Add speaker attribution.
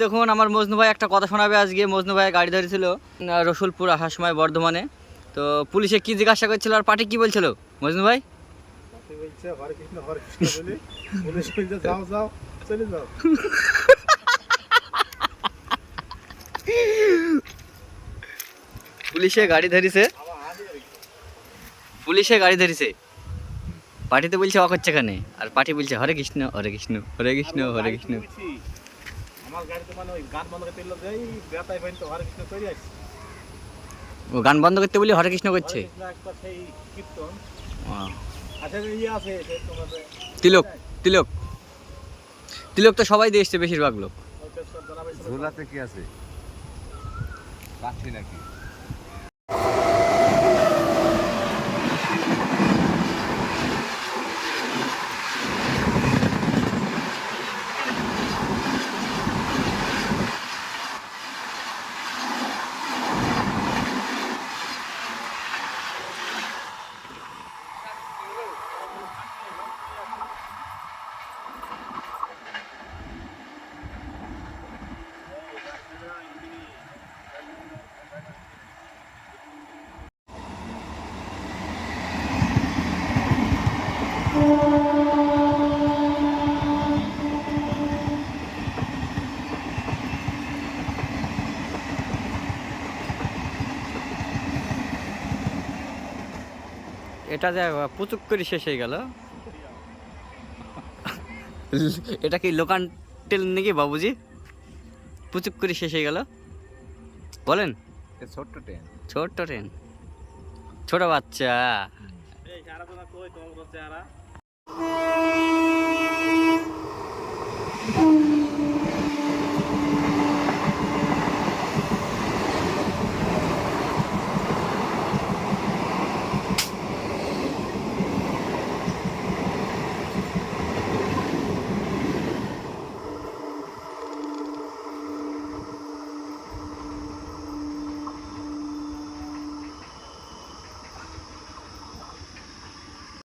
Speaker 1: দেখুন আমার মজনু ভাই একটা কথা শোনাবে আজকে। মজনু ভাই গাড়ি ধরেছিল রসুলপুর আসার সময় বর্ধমানে। তো পুলিশে কি জিজ্ঞাসা করছিল আর পার্টি কি বলছিল? মজনু ভাই?
Speaker 2: পুলিশে
Speaker 1: গাড়ি ধরিছে। পুলিশে গাড়ি ধরিছে। পার্টিতে বলছে অ করছে এখানে। আর পার্টি বলছে হরে কৃষ্ণ হরে কৃষ্ণ হরে কৃষ্ণ হরে কৃষ্ণ।
Speaker 2: আমার গাড়িতে মানে ওই গান বন্ধ করতে এলো যাই বেতাই ভাই তো হরে কৃষ্ণ
Speaker 1: ও গান বন্ধ করতে বলি হরে কৃষ্ণ করছে?
Speaker 2: একটা সেই কীর্তন। আচ্ছা ইয়ে আছে তোমাদের
Speaker 1: তিলক তিলক। তিলক তো সবাই দিয়ে এসছে বেশিরভাগ লোক।
Speaker 3: ঝোলাতে কি আছে? নাকি?
Speaker 1: এটা যে পুচুক করে শেষ হয়ে গেল। এটা কি লোকান টেল নাকি বাবুজি? পুচুক করে শেষ হয়ে গেল। বলেন।
Speaker 3: ছোট্ট ট্রেন।
Speaker 1: ছোট্ট ট্রেন। ছোট বাচ্চা।